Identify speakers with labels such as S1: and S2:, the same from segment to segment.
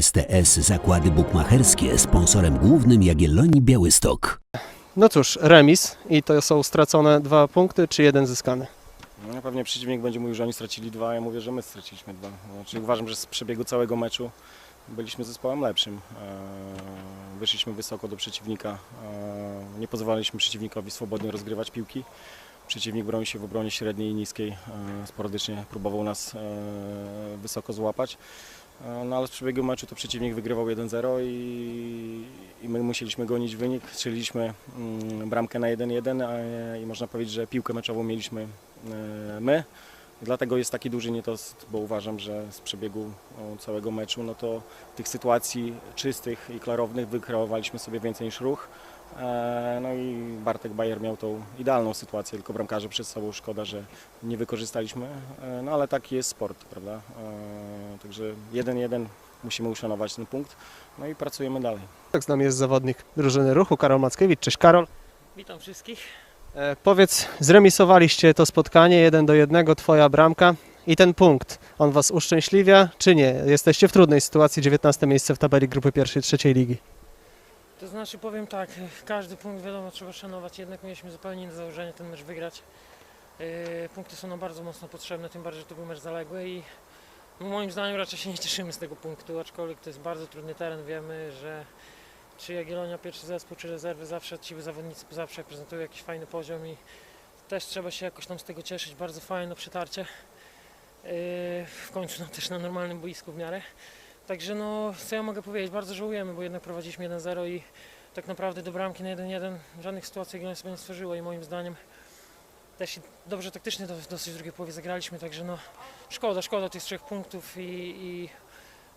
S1: STS Zakłady Bukmacherskie sponsorem głównym Jagiellonii Białystok.
S2: No cóż, remis i to są stracone dwa punkty, czy jeden zyskany?
S3: No, pewnie przeciwnik będzie mówił, że oni stracili dwa, a ja mówię, że my straciliśmy dwa. Znaczy, uważam, że z przebiegu całego meczu byliśmy zespołem lepszym. Eee, Wyszliśmy wysoko do przeciwnika, eee, nie pozwalaliśmy przeciwnikowi swobodnie rozgrywać piłki. Przeciwnik bronił się w obronie średniej i niskiej, eee, sporadycznie próbował nas wysoko złapać. No ale z przebiegu meczu to przeciwnik wygrywał 1-0 i, i my musieliśmy gonić wynik. Strzeliliśmy mm, bramkę na 1-1 a- i można powiedzieć, że piłkę meczową mieliśmy e, my. Dlatego jest taki duży niedosyt, bo uważam, że z przebiegu całego meczu, no to tych sytuacji czystych i klarownych wykreowaliśmy sobie więcej niż ruch. E, No i Bartek Bajer miał tą idealną sytuację, tylko bramkarze przed sobą szkoda, że nie wykorzystaliśmy. E, No ale taki jest sport, prawda? E, Także 1-1 musimy uszanować ten punkt, no i pracujemy dalej.
S2: Tak z nami jest zawodnik drużyny ruchu, Karol Mackiewicz. Cześć Karol.
S4: Witam wszystkich.
S2: E, powiedz, zremisowaliście to spotkanie, jeden do jednego, twoja bramka i ten punkt, on was uszczęśliwia, czy nie? Jesteście w trudnej sytuacji, 19 miejsce w tabeli grupy pierwszej, trzeciej ligi.
S4: To znaczy powiem tak, każdy punkt wiadomo trzeba szanować, jednak mieliśmy zupełnie inne założenie ten mecz wygrać. Yy, punkty są nam bardzo mocno potrzebne, tym bardziej, że to był mecz zaległy i moim zdaniem raczej się nie cieszymy z tego punktu, aczkolwiek to jest bardzo trudny teren, wiemy, że czy Jagiellonia pierwszy zespół, czy rezerwy zawsze ci zawodnicy zawsze prezentują jakiś fajny poziom i też trzeba się jakoś tam z tego cieszyć, bardzo fajne przytarcie. Yy, w końcu no, też na normalnym boisku w miarę. Także no, co ja mogę powiedzieć, bardzo żałujemy, bo jednak prowadziliśmy 1-0 i tak naprawdę do bramki na 1-1 żadnych sytuacji Jagiellonia sobie nie stworzyło i moim zdaniem też dobrze taktycznie do, dosyć w drugiej połowie zagraliśmy, także no szkoda, szkoda tych trzech punktów i, i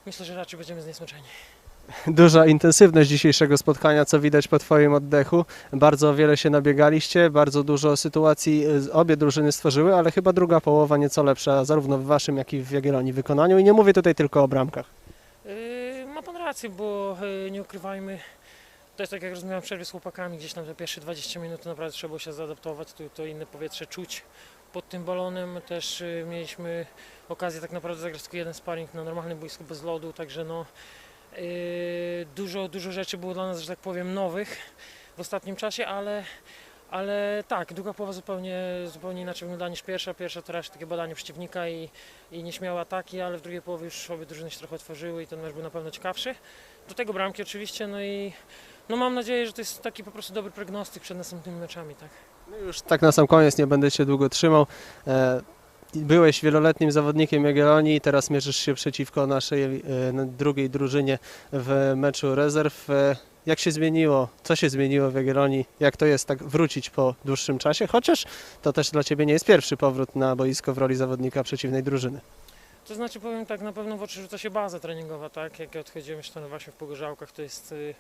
S4: myślę, że raczej będziemy zniesmaczeni.
S2: Duża intensywność dzisiejszego spotkania, co widać po twoim oddechu. Bardzo wiele się nabiegaliście, bardzo dużo sytuacji e, obie drużyny stworzyły, ale chyba druga połowa nieco lepsza, zarówno w waszym, jak i w Jagiellonii wykonaniu. I nie mówię tutaj tylko o bramkach.
S4: Rację, bo yy, nie ukrywajmy, to jest tak jak rozmawiałem w przerwie z chłopakami, gdzieś tam te pierwsze 20 minut naprawdę trzeba było się zaadaptować, tu to inne powietrze czuć pod tym balonem. Też yy, mieliśmy okazję tak naprawdę zagrać tylko jeden sparring na normalnym boisku bez lodu, także no yy, dużo, dużo rzeczy było dla nas, że tak powiem, nowych w ostatnim czasie, ale ale tak, druga połowa zupełnie, zupełnie inaczej wygląda niż pierwsza. Pierwsza to raczej takie badanie przeciwnika i, i nieśmiałe ataki, ale w drugiej połowie już obie drużyny się trochę otworzyły i ten mecz był na pewno ciekawszy. Do tego bramki oczywiście, no i no mam nadzieję, że to jest taki po prostu dobry prognostyk przed następnymi meczami, tak.
S2: No już tak na sam koniec, nie będę cię długo trzymał. E, Byłeś wieloletnim zawodnikiem Jagiellonii, teraz mierzysz się przeciwko naszej e, drugiej drużynie w meczu rezerw. Jak się zmieniło? Co się zmieniło w Jagiellonii? Jak to jest tak wrócić po dłuższym czasie? Chociaż to też dla Ciebie nie jest pierwszy powrót na boisko w roli zawodnika przeciwnej drużyny.
S4: To znaczy powiem tak, na pewno w oczy rzuca się baza treningowa, tak? Jak jeszcze no właśnie w Pogorzałkach, to jest y,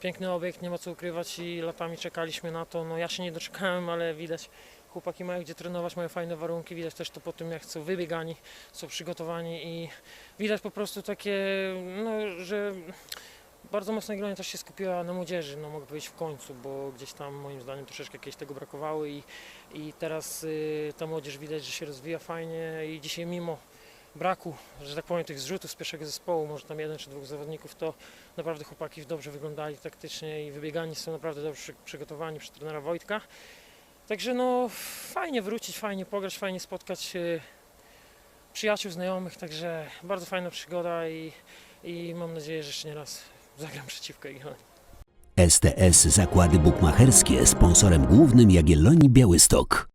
S4: piękny obiekt, nie ma co ukrywać i latami czekaliśmy na to. No ja się nie doczekałem, ale widać chłopaki mają gdzie trenować, mają fajne warunki, widać też to po tym jak są wybiegani, są przygotowani i widać po prostu takie, no że bardzo mocno Jagiellonia też się skupiła na młodzieży, no mogę powiedzieć w końcu, bo gdzieś tam moim zdaniem troszeczkę jakieś tego brakowało i, i teraz y, ta młodzież widać, że się rozwija fajnie i dzisiaj mimo braku, że tak powiem, tych zrzutów z pierwszego zespołu, może tam jeden czy dwóch zawodników, to naprawdę chłopaki dobrze wyglądali taktycznie i wybiegani są naprawdę dobrze przy- przygotowani przez trenera Wojtka. Także no fajnie wrócić, fajnie pograć, fajnie spotkać y, przyjaciół, znajomych, także bardzo fajna przygoda i, i mam nadzieję, że jeszcze nie raz zagram przeciwko Jagiellonii.
S1: STS Zakłady Bukmacherskie sponsorem głównym Jagiellonii Białystok.